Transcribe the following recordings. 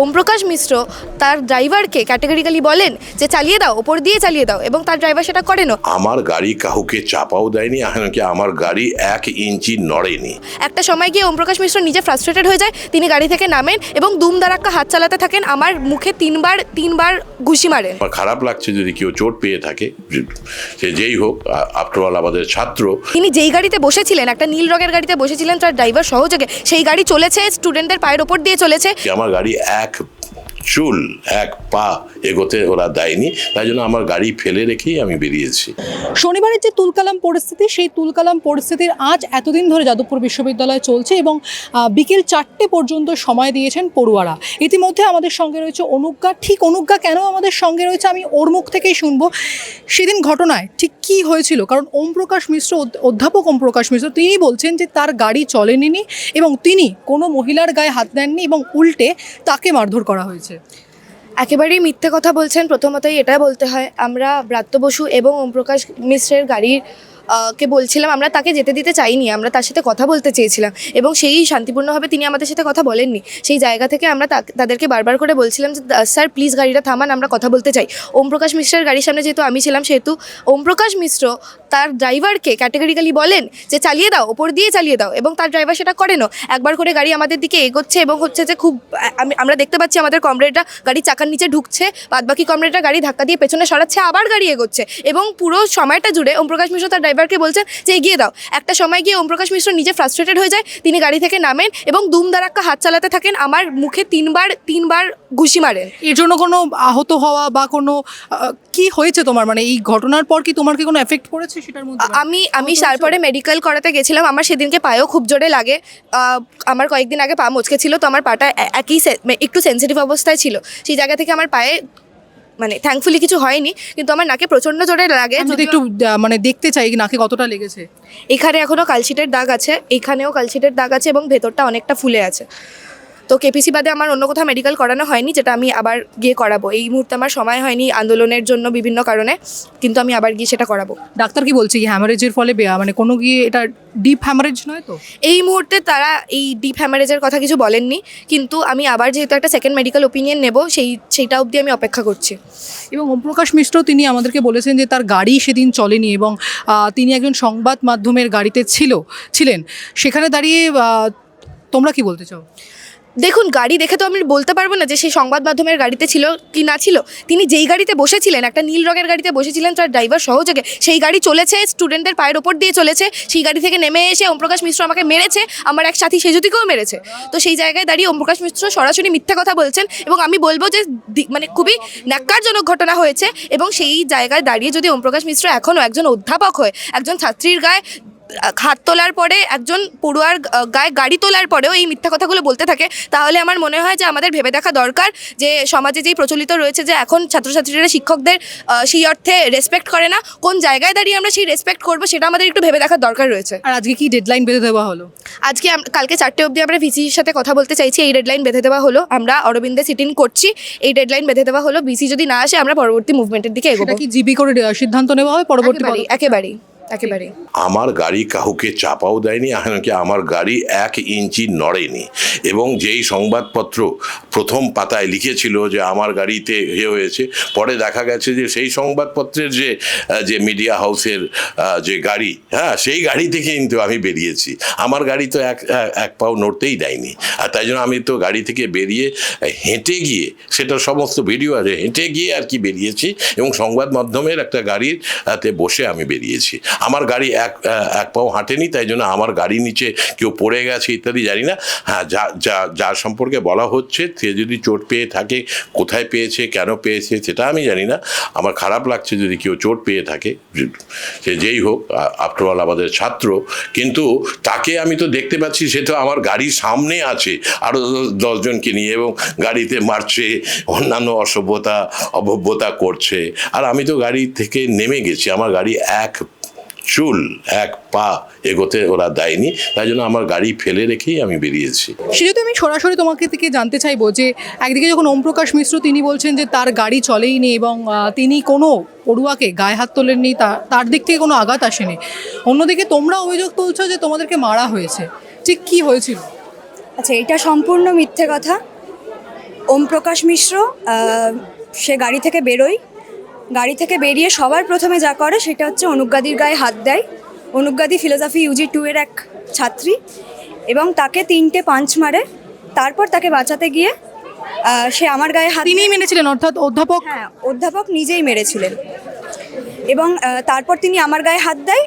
ওমপ্রকাশ মিশ্র তার ড্রাইভারকে ক্যাটেগরিক্যালি বলেন যে চালিয়ে দাও ওপর দিয়ে চালিয়ে দাও এবং তার ড্রাইভার সেটা করেনও। আমার গাড়ি কাউকে চাপাও দেয়নি এমনকি আমার গাড়ি এক ইঞ্চি নড়েনি। একটা সময় গিয়ে ওমপ্রকাশ মিশ্র নিজে ফ্রাস্ট্রেটেড হয়ে যায় তিনি গাড়ি থেকে নামেন এবং দুম দারাক্কা হাত চালাতে থাকেন আমার মুখে তিনবার তিনবার ঘুষি মারেন। আমার খারাপ লাগছে যদি কেউ চোট পেয়ে থাকে সে যেই হোক আফটারঅল আমাদের ছাত্র। তিনি যেই গাড়িতে বসেছিলেন একটা নীল রঙের গাড়িতে বসেছিলেন তার ড্রাইভার সহযোগে সেই গাড়ি চলেছে স্টুডেন্টদের পায়ের ওপর দিয়ে চলেছে। আমার গাড়ি এক চুল, এক পা এগোতে ওরা দেয়নি। তাই জন্য আমার গাড়ি ফেলে রেখেই আমি বেরিয়েছি। শনিবারের যে তুলকালাম পরিস্থিতি, সেই তুলকালাম পরিস্থিতির আজ এতদিন ধরে যাদবপুর বিশ্ববিদ্যালয়ে চলছে এবং বিকেল চারটে পর্যন্ত সময় দিয়েছেন পড়ুয়ারা। ইতিমধ্যে আমাদের সঙ্গে রয়েছে অনুজ্ঞা। ঠিক অনুজ্ঞা কেন আমাদের সঙ্গে রয়েছে আমি ওর মুখ থেকেই শুনব। সেদিন ঘটনায় ঠিক কী হয়েছিল? কারণ ওমপ্রকাশ মিশ্র, অধ্য- অধ্যাপক ওমপ্রকাশ মিশ্র তিনি বলছেন যে তার গাড়ি চলেনি এবং তিনি কোনো মহিলার গায়ে হাত দেননি এবং উল্টে তাকে মারধর করা হয়েছে। একেবারেই মিথ্যে কথা বলছেন, প্রথমতই এটা বলতে হয়। আমরা ব্রাত্য বসু এবং ওমপ্রকাশ মিশ্রের গাড়ির কে বলছিলাম, আমরা তাকে যেতে দিতে চাইনি, আমরা তার সাথে কথা বলতে চেয়েছিলাম এবং সেই শান্তিপূর্ণভাবে তিনি আমাদের সাথে কথা বলেননি। সেই জায়গা থেকে আমরা তাদেরকে বারবার করে বলছিলাম যে "দা- স্যার প্লিজ গাড়িটা থামান, আমরা কথা বলতে চাই। ওমপ্রকাশ মিশ্রের গাড়ির সামনে যেহেতু আমি ছিলাম, সেহেতু ওমপ্রকাশ মিশ্র তার ড্রাইভারকে ক্যাটেগরিক্যালি বলেন যে, চালিয়ে দাও, ওপর দিয়ে চালিয়ে দাও। এবং তার ড্রাইভার সেটা করেনও একবার করে গাড়ি আমাদের দিকে এগোচ্ছে এবং হচ্ছে যে, খুব আমি, আমরা দেখতে পাচ্ছি আমাদের কমরেডরা গাড়ির চাকার নিচে ঢুকছে, বাদবাকি কমরেডরা গাড়ি ধাক্কা দিয়ে পেছনে সরাচ্ছে, আবার গাড়ি এগোচ্ছে। এবং পুরো সময়টা জুড়ে ওমপ্রকাশ মিশ্র তার ড্রাইভারকে বলছেন যে এগিয়ে দাও। একটা সময় গিয়ে ওমপ্রকাশ মিশ্র নিজে ফ্রাস্ট্রেটেড হয়ে যায় তিনি গাড়ি থেকে নামেন এবং দুম দারাক্কা হাত চালাতে থাকেন আমার মুখে তিনবার তিনবার ঘুষি মারেন। এর জন্য কোনো আহত হওয়া বা কোনো কি হয়েছে তোমার? মানে এই ঘটনার পর কি তোমার কি কোনো এফেক্ট পড়েছে সেটার মধ্যে? আমি আমি তারপরে মেডিকেল করাতে গেছিলাম আমার সেদিনকে পায়েও খুব জোরে লাগে। আমার কয়েকদিন আগে পা মচকে ছিল তো আমার পাটা একই একটু সেন্সিটিভ অবস্থায় ছিল। সেই জায়গা থেকে আমার পায়ে মানে থ্যাঙ্কফুলি কিছু হয়নি কিন্তু আমার নাকে প্রচণ্ড জোরে লাগে। যদি একটু মানে দেখতে চাই নাকে কতটা লেগেছে। এখানে এখনও কালশিটের দাগ আছে এখানেও কালশিটের দাগ আছে এবং ভেতরটা অনেকটা ফুলে আছে। তো কেপিসি বাদে আমার অন্য কোথাও মেডিকেল করানো হয়নি যেটা আমি আবার গিয়ে করাবো। এই মুহূর্তে আমার সময় হয়নি আন্দোলনের জন্য বিভিন্ন কারণে কিন্তু আমি আবার গিয়ে সেটা করাবো। ডাক্তার কি বলছে এই হ্যামারেজের ফলে মানে কোনো গিয়ে এটা ডিপ হ্যামারেজ নয় তো? এই মুহূর্তে তারা এই ডিপ হ্যামারেজের কথা কিছু বলেননি কিন্তু আমি আবার যেহেতু একটা সেকেন্ড মেডিকেল ওপিনিয়ন নেব সেই সেইটা অবধি আমি অপেক্ষা করছি। এবং ওমপ্রকাশ মিশ্র তিনি আমাদেরকে বলেছেন যে তার গাড়ি সেদিন চলেনি এবং তিনি একজন সংবাদ মাধ্যমের গাড়িতে ছিল ছিলেন। সেখানে দাঁড়িয়ে তোমরা কি বলতে চাও? দেখুন, গাড়ি দেখে তো আমি বলতে পারব না যে সেই সংবাদ মাধ্যমের গাড়িতে ছিল কি না ছিল। তিনি যেই গাড়িতে বসেছিলেন, একটা নীল রঙের গাড়িতে বসেছিলেন, তার ড্রাইভার সহযোগে। সেই গাড়ি চলেছে স্টুডেন্টদের পায়ের ওপর দিয়ে চলেছে। সেই গাড়ি থেকে নেমে এসে ওমপ্রকাশ মিশ্র আমাকে মেরেছে। আমার এক সাথী সেজুতিকেও মেরেছে। তো সেই জায়গায় দাঁড়িয়ে ওমপ্রকাশ মিশ্র সরাসরি মিথ্যা কথা বলছেন এবং আমি বলব যে মানে খুবই ন্যাক্কারজনক ঘটনা হয়েছে এবং সেই জায়গায় দাঁড়িয়ে যদি ওমপ্রকাশ মিশ্র এখনও একজন অধ্যাপক হয়ে, একজন ছাত্রীর গায়ে হাত তোলার পরে একজন পড়ুয়ার গায়ে গাড়ি তোলার পরেও এই মিথ্যা কথাগুলো বলতে থাকে তাহলে আমার মনে হয় যে আমাদের ভেবে দেখা দরকার যে সমাজে যেই প্রচলিত রয়েছে যে এখন ছাত্রছাত্রীরা শিক্ষকদের সেই অর্থে রেসপেক্ট করে না কোন জায়গায় দাঁড়িয়ে আমরা সেই রেসপেক্ট করব সেটা আমাদের একটু ভেবে দেখার দরকার রয়েছে। আর আজকে কি ডেডলাইন বেঁধে দেওয়া হলো? আজকে কালকে চারটে অবধি আমরা ভিসির সাথে কথা বলতে চাইছি এই ডেডলাইন বেঁধে দেওয়া হলো আমরা অরবিন্দে সিটিং করছি এই ডেডলাইন বেঁধে দেওয়া হলো বিসি যদি না আসে আমরা পরবর্তী মুভমেন্টের দিকে এগোবো। কি জিবি করে সিদ্ধান্ত নেওয়া হবে পরবর্তী একেবারেই। একেবারেই। আমার গাড়ি কাউকে চাপাও দেয়নি এমনকি আমার গাড়ি এক ইঞ্চি নড়েনি। এবং যেই সংবাদপত্র প্রথম পাতায় লিখেছিল যে আমার গাড়িতে এ হয়েছে পরে দেখা গেছে যে সেই সংবাদপত্রের যে যে মিডিয়া হাউসের যে গাড়ি হ্যাঁ সেই গাড়ি থেকে কিন্তু আমি বেরিয়েছি। আমার গাড়ি তো এক এক- পাও নড়তেই দেয়নি। আর তাই জন্য আমি তো গাড়ি থেকে বেরিয়ে হেঁটে গিয়ে সেটা সমস্ত ভিডিও আছে হেঁটে গিয়ে আর কি বেরিয়েছি এবং সংবাদ মাধ্যমের একটা গাড়ির তে বসে আমি বেরিয়েছি। আমার গাড়ি এক এক পাও হাঁটেনি, তাই জন্য আমার গাড়ির নিচে কেউ পড়ে গেছে ইত্যাদি, জানি না। হ্যাঁ যা যা, যার সম্পর্কে বলা হচ্ছে, সে যদি চোট পেয়ে থাকে, কোথায় পেয়েছে, কেন পেয়েছে, সেটা আমি জানি না। আমার খারাপ লাগছে যদি কেউ চোট পেয়ে থাকে সে যেই হোক আফটারঅল আমাদের ছাত্র, কিন্তু তাকে আমি তো দেখতে পাচ্ছি, সে তো আমার গাড়ির সামনে আছে। আরও দশজনকে নিয়ে এবং গাড়িতে মারছে, অন্যান্য অসভ্যতা অভব্যতা করছে। আর আমি তো গাড়ি থেকে নেমে গেছি, আমার গাড়ি এক চুল এক পা এগোতে ওরা দেয়নি। তাই জন্য আমার গাড়ি ফেলে রেখেই আমি বেরিয়েছি। সেহেতু আমি সরাসরি তোমাকে থেকে জানতে চাইব যে একদিকে যখন ওমপ্রকাশ মিশ্র তিনি বলছেন যে তার গাড়ি চলেইনি এবং তিনি কোনো পড়ুয়াকে গায়ে হাত তোলেননি তা- তার দিক থেকে কোনো আঘাত আসেনি। অন্যদিকে তোমরা অভিযোগ তুলছো যে তোমাদেরকে মারা হয়েছে। ঠিক কি হয়েছিল? আচ্ছা এটা সম্পূর্ণ মিথ্যে কথা। ওম প্রকাশ মিশ্র সে গাড়ি থেকে বেরোয় গাড়ি থেকে বেরিয়ে সবার প্রথমে যা করে সেটা হচ্ছে অনুজ্ঞাদির গায়ে হাত দেয়। অনুজ্ঞাদি ফিলোসফি ইউজি টু এর এক ছাত্রী এবং তাকে তিনটে পাঞ্চ মারে। তারপর তাকে বাঁচাতে গিয়ে সে আমার গায়ে হাত তিনিই মেরেছিলেন অর্থাৎ অধ্যাপক? হ্যাঁ অধ্যাপক নিজেই মেরেছিলেন। এবং তারপর তিনি আমার গায়ে হাত দেয়।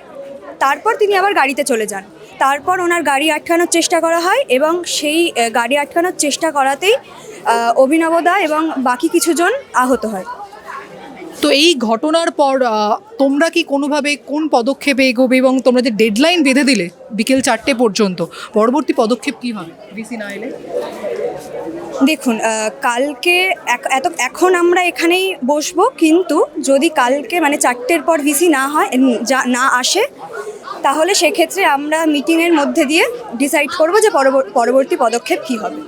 তারপর তিনি আবার গাড়িতে চলে যান। তারপর ওনার গাড়ি আটকানোর চেষ্টা করা হয় এবং সেই গাড়ি আটকানোর চেষ্টা করাতেই অভিনবদা এবং বাকি কিছুজন আহত হয়। তো এই ঘটনার পর তোমরা কি কোনোভাবে কোন পদক্ষেপে এগোবে এবং তোমরা যে ডেডলাইন বেঁধে দিলে বিকেল চারটে পর্যন্ত, পরবর্তী পদক্ষেপ কী হবে? ভিসি না এলে? দেখুন কালকে এত, এখন আমরা এখানেই বসবো, কিন্তু যদি কালকে মানে চারটের পর ভিসি না হয় না আসে, তাহলে সেক্ষেত্রে আমরা মিটিংয়ের মধ্যে দিয়ে ডিসাইড করব যে পরবর্তী পদক্ষেপ কী হবে।